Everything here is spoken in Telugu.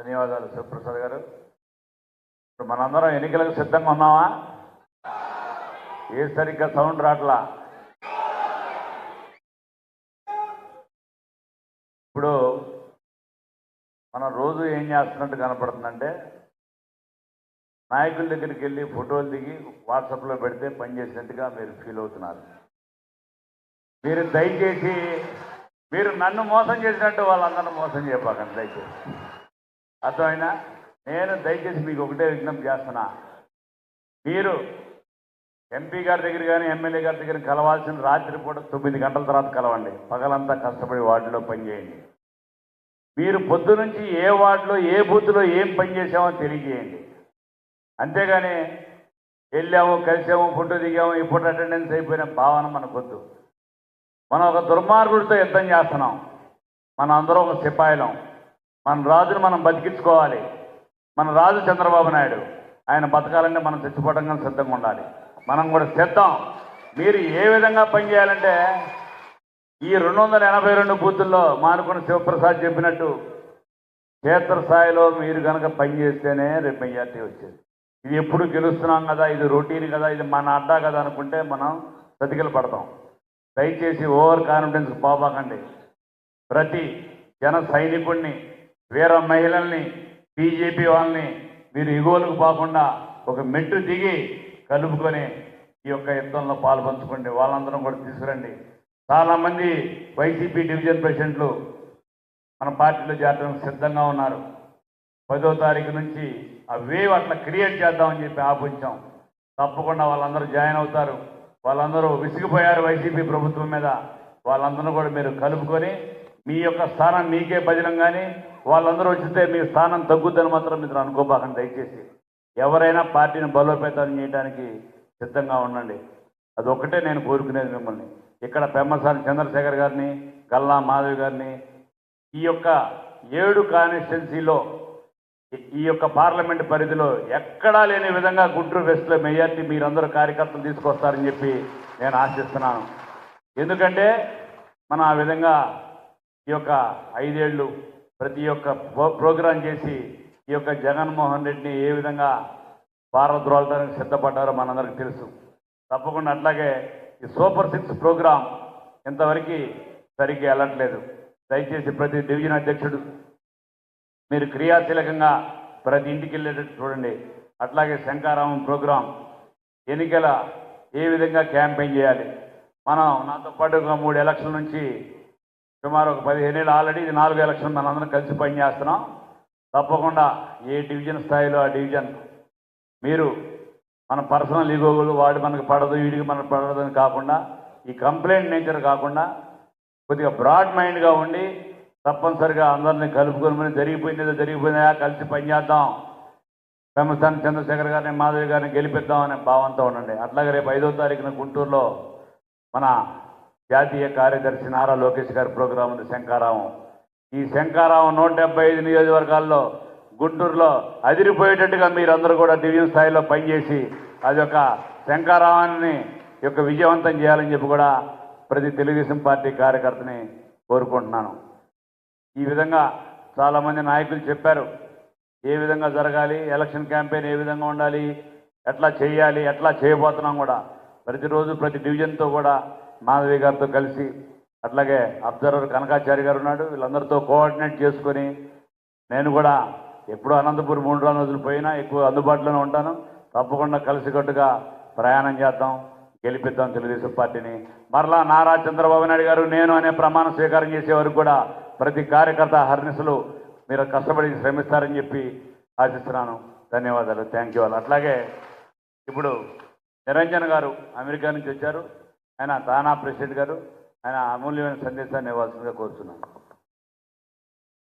ధన్యవాదాలు. శివప్రసాద్ గారు. ఇప్పుడు మనందరం ఎన్నికలకు సిద్ధంగా ఉన్నామా? ఏ సరిగ్గా సౌండ్ రాట్లా? ఇప్పుడు మనం రోజు ఏం చేస్తున్నట్టు కనపడుతుందంటే నాయకుల దగ్గరికి వెళ్ళి ఫోటోలు దిగి వాట్సాప్లో పెడితే పనిచేసినట్టుగా మీరు ఫీల్ అవుతున్నారు. మీరు దయచేసి మీరు నన్ను మోసం చేసినట్టు వాళ్ళందరిని మోసం చేయపాకండి దయచేసి. అర్థమైనా నేను దయచేసి మీకు ఒకటే విజ్ఞప్తి చేస్తున్నా. మీరు ఎంపీ గారి దగ్గర కానీ ఎమ్మెల్యే గారి దగ్గర కలవాల్సిన రాత్రి పూట తొమ్మిది గంటల తర్వాత కలవండి. పగలంతా కష్టపడి వార్డులో పనిచేయండి మీరు పొద్దు నుంచి ఏ వార్డులో ఏ బూత్లో ఏం పనిచేసామో తెలియజేయండి. అంతేగాని వెళ్ళాము కలిసాము ఫోటో దిగాము ఇప్పుడు అటెండెన్స్ అయిపోయిన భావన మనకొద్దు. మనం ఒక దుర్మార్గుడితో యుద్ధం చేస్తున్నాం. మన అందరం ఒక సిపాయిలం. మన రాజును మనం బతికించుకోవాలి. మన రాజు చంద్రబాబు నాయుడు ఆయన బతకాలంటే మనం చచ్చిపోవడం సిద్ధంగా ఉండాలి. మనం కూడా సిద్ధం మీరు ఏ విధంగా పనిచేయాలంటే ఈ రెండు వందల ఎనభై రెండు బూతుల్లో మానుకున్న శివప్రసాద్ చెప్పినట్టు క్షేత్రస్థాయిలో మీరు కనుక పనిచేస్తేనే రేపు మెజార్టీ వచ్చేది. ఇది ఎప్పుడు గెలుస్తున్నాం కదా ఇది రొటీన్ కదా ఇది మన అడ్డా కదా అనుకుంటే మనం బ్రతికలు పడతాం. దయచేసి ఓవర్ కాన్ఫిడెన్స్ పోబాకండి. ప్రతి జన సైనికుడిని వీర మహిళల్ని బీజేపీ వాళ్ళని మీరు ఎగువలకు పోకుండా ఒక మెట్టు దిగి కలుపుకొని ఈ యొక్క యుద్ధంలో పాల్పంచుకోండి వాళ్ళందరం కూడా తీసుకురండి. చాలామంది వైసీపీ డివిజన్ ప్రెసిడెంట్లు మన పార్టీలో చేరడానికి సిద్ధంగా ఉన్నారు. పదో తారీఖు నుంచి ఆ వేవ్ అట్లా క్రియేట్ చేద్దామని చెప్పి ఆపించాం. తప్పకుండా వాళ్ళందరూ జాయిన్ అవుతారు. వాళ్ళందరూ విసిగిపోయారు వైసీపీ ప్రభుత్వం మీద. వాళ్ళందరూ కూడా మీరు కలుపుకొని మీ యొక్క స్థానం మీకే బదిలం కానీ వాళ్ళందరూ వచ్చితే మీ స్థానం తగ్గుద్దని మాత్రం మీరు అనుకోబాకండి దయచేసి. ఎవరైనా పార్టీని బలోపేతం చేయడానికి సిద్ధంగా ఉండండి. అది ఒకటే నేను కోరుకునేది మిమ్మల్ని. ఇక్కడ పెమ్మసాని చంద్రశేఖర్ గారిని గల్లా మాధవి గారిని ఈ యొక్క ఏడు కాన్స్టిట్యున్సీలో ఈ- ఈ యొక్క పార్లమెంట్ పరిధిలో ఎక్కడా లేని విధంగా గుంటూరు వెస్ట్లో మెజార్టీ మీరందరూ కార్యకర్తలు తీసుకొస్తారని చెప్పి నేను ఆశిస్తున్నాను. ఎందుకంటే మనం ఆ విధంగా ఈ యొక్క ఐదేళ్ళు ప్రతి ఒక్క ప్రోగ్రాం చేసి ఈ యొక్క జగన్మోహన్ రెడ్డిని ఏ విధంగా పారద్రోలడానికి సిద్ధపడ్డారో మనందరికీ తెలుసు. తప్పకుండా అట్లాగే ఈ సూపర్ సిక్స్ ప్రోగ్రాం ఇంతవరకు సరిగ్గా వెళ్ళట్లేదు. దయచేసి ప్రతి డివిజన్ అధ్యక్షుడు మీరు క్రియాశీలకంగా ప్రతి ఇంటికి వెళ్ళేటట్టు చూడండి. అట్లాగే శంకారామం ప్రోగ్రాం ఎన్నికల ఏ విధంగా క్యాంపెయిన్ చేయాలి? మనం నాతో పాటు ఒక మూడు ఎలక్షన్ నుంచి సుమారు ఒక పదిహేను ఏళ్ళు ఆల్రెడీ ఇది నాలుగు ఎలక్షన్ మనందరం కలిసి పనిచేస్తున్నాం తప్పకుండా ఏ డివిజన్ స్థాయిలో ఆ డివిజన్ మీరు మన పర్సనల్ ఈగోగులు వాడు మనకు పడదు వీడికి మనకు పడదు అని కాకుండా ఈ కంప్లైంట్ నేచర్ కాకుండా కొద్దిగా బ్రాడ్ మైండ్గా ఉండి తప్పనిసరిగా అందరినీ కలుపుకొని జరిగిపోయింది ఏదో జరిగిపోయిందా కలిసి పనిచేద్దాం పెమ్మస్థాని చంద్రశేఖర్ గారిని మాధవి గారిని గెలిపిద్దాం అనే భావంతో ఉండండి. అట్లాగే రేపు ఐదో తారీఖున గుంటూరులో మన జాతీయ కార్యదర్శి నారా లోకేష్ గారి ప్రోగ్రాం ఉంది శంకారావం. ఈ శంకారావం నూట డెబ్బై ఐదు నియోజకవర్గాల్లో గుంటూరులో అదిరిపోయేటట్టుగా మీరందరూ కూడా డివిజన్ స్థాయిలో పనిచేసి అది ఒక శంకారావాన్ని యొక్క విజయవంతం చేయాలని చెప్పి కూడా ప్రతి తెలుగుదేశం పార్టీ కార్యకర్తని కోరుకుంటున్నాను. ఈ విధంగా చాలామంది నాయకులు చెప్పారు ఏ విధంగా జరగాలి ఎలక్షన్ క్యాంపెయిన్ ఏ విధంగా ఉండాలి ఎట్లా చేయాలి ఎట్లా చేయబోతున్నాం కూడా. ప్రతిరోజు ప్రతి డివిజన్తో కూడా మాధవి గారితో కలిసి అట్లాగే అబ్జర్వర్ కనకాచారి గారు ఉన్నాడు. వీళ్ళందరితో కోఆర్డినేట్ చేసుకొని నేను కూడా ఎప్పుడు అనంతపురం మూడు రోజులు పోయినా ఎక్కువ అందుబాటులోనే ఉంటాను. తప్పకుండా కలిసికట్టుగా ప్రయాణం చేద్దాం గెలిపిద్దాం తెలుగుదేశం పార్టీని. మరలా నారా చంద్రబాబు నాయుడు గారు నేను అనే ప్రమాణ స్వీకారం చేసే వరకు కూడా ప్రతి కార్యకర్త హర్నిసలు మీరు కష్టపడి శ్రమిస్తారని చెప్పి ఆశిస్తున్నాను. ధన్యవాదాలు. థ్యాంక్ యూ అట్లాగే ఇప్పుడు నిరంజన్ గారు అమెరికా నుంచి వచ్చారు. ఆయన తానా ప్రెసిడెంట్ గారు. ఆయన అమూల్యమైన సందేశాన్ని ఇవ్వాల్సిందిగా కోరుతున్నాను